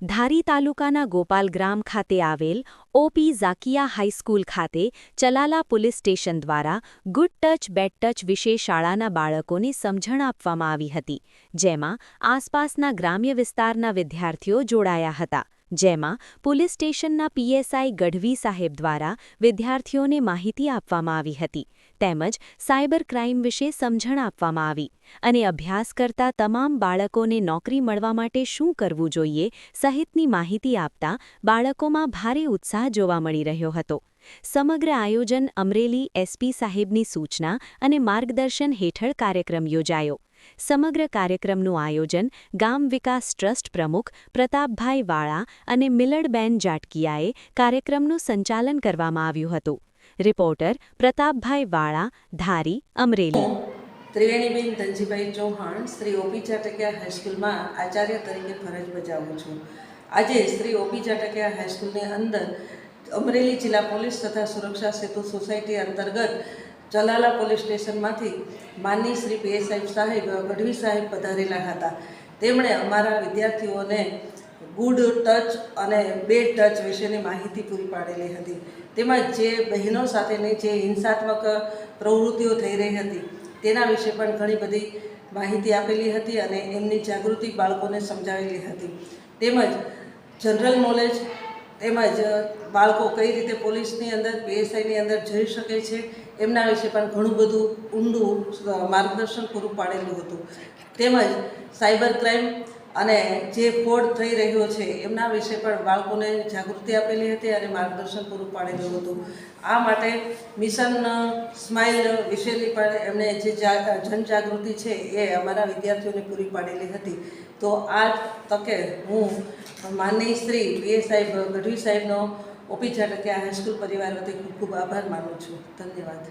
ધારી તાલુકાના ગોપાલગ્રામ ખાતે આવેલ ઓપી ઝાકિયા હાઈસ્કૂલ ખાતે ચલાલા પોલીસ સ્ટેશન દ્વારા ગુડ ટચ, બેડ ટચ વિશે શાળાના બાળકોને સમજણ આપવામાં આવી હતી, જેમાં આસપાસના ગ્રામ્ય વિસ્તારના વિદ્યાર્થીઓ જોડાયા હતા. જેમાં પોલીસ સ્ટેશનના પીએસઆઈ ગઢવી સાહેબ દ્વારા વિદ્યાર્થીઓને માહિતી આપવામાં આવી હતી. તેમજ સાયબર ક્રાઇમ વિશે સમજણ આપવામાં આવી. અને અભ્યાસ કરતા તમામ બાળકોને નોકરી મળવા માટે શું કરવું જોઈએ સહિતની માહિતી આપતા બાળકોમાં ભારે ઉત્સાહ જોવા મળી રહ્યો હતો. સમગ્ર આયોજન અમરેલી એસપી સાહેબની સૂચના અને માર્ગદર્શન હેઠળ કાર્યક્રમ યોજાયો. સમગ્ર કાર્યક્રમનું આયોજન ગામ વિકાસ ટ્રસ્ટ પ્રમુખ પ્રતાપભાઈ વાળા અને મિલડબેન જાટકિયાએ કાર્યક્રમનું સંચાલન કરવામાં આવ્યું હતું. Reporter Pratapbhai Vala, Dhari, Amreli. Triveniben Dhanjibhai Chauhan Shri O P Chatakiya હાઈસ્કૂલમાં આચાર્ય તરીકે ફરજ બજાવું છું. આજે શ્રી ઓપી ચાટકિયા હાઈસ્કૂલની અંદર અમરેલી જિલ્લા પોલીસ તથા સુરક્ષા સેતુ સોસાયટી અંતર્ગત ચલાલા પોલીસ સ્ટેશનમાંથી માનની શ્રી પીએ સાહેબ ગઢવી સાહેબ પધારેલા હતા. તેમણે અમારા વિદ્યાર્થીઓને ગુડ ટચ અને બેડ ટચ વિશેની માહિતી પૂરી પાડેલી હતી. તેમજ જે બહેનો સાથેની જે હિંસાત્મક પ્રવૃત્તિઓ થઈ રહી હતી, તેના વિશે પણ ઘણી બધી માહિતી આપેલી હતી અને એમની જાગૃતિ બાળકોને સમજાવેલી હતી. તેમજ જનરલ નોલેજ તેમજ બાળકો કઈ રીતે પોલીસની અંદર, પીએસઆઈની અંદર જઈ શકે છે, એમના વિશે પણ ઘણું બધું ઊંડું માર્ગદર્શન પૂરું પાડેલું હતું. તેમજ, સાયબર ક્રાઇમ અને જે ફોડ થઈ રહ્યો છે, એમના વિશે પણ બાળકોને જાગૃતિ આપેલી હતી અને માર્ગદર્શન પૂરું પાડેલું હતું. આ માટે મિશન સ્માઇલ વિશેની પણ એમણે જે જનજાગૃતિ છે, એ અમારા વિદ્યાર્થીઓને પૂરી પાડેલી હતી. તો આ તકે હું માનની શ્રી પીએ સાહેબ, ગઢવી સાહેબનો ઓપી ઝાટકિયા હાઈસ્કૂલ પરિવાર વતી ખૂબ ખૂબ આભાર માનું છું. ધન્યવાદ.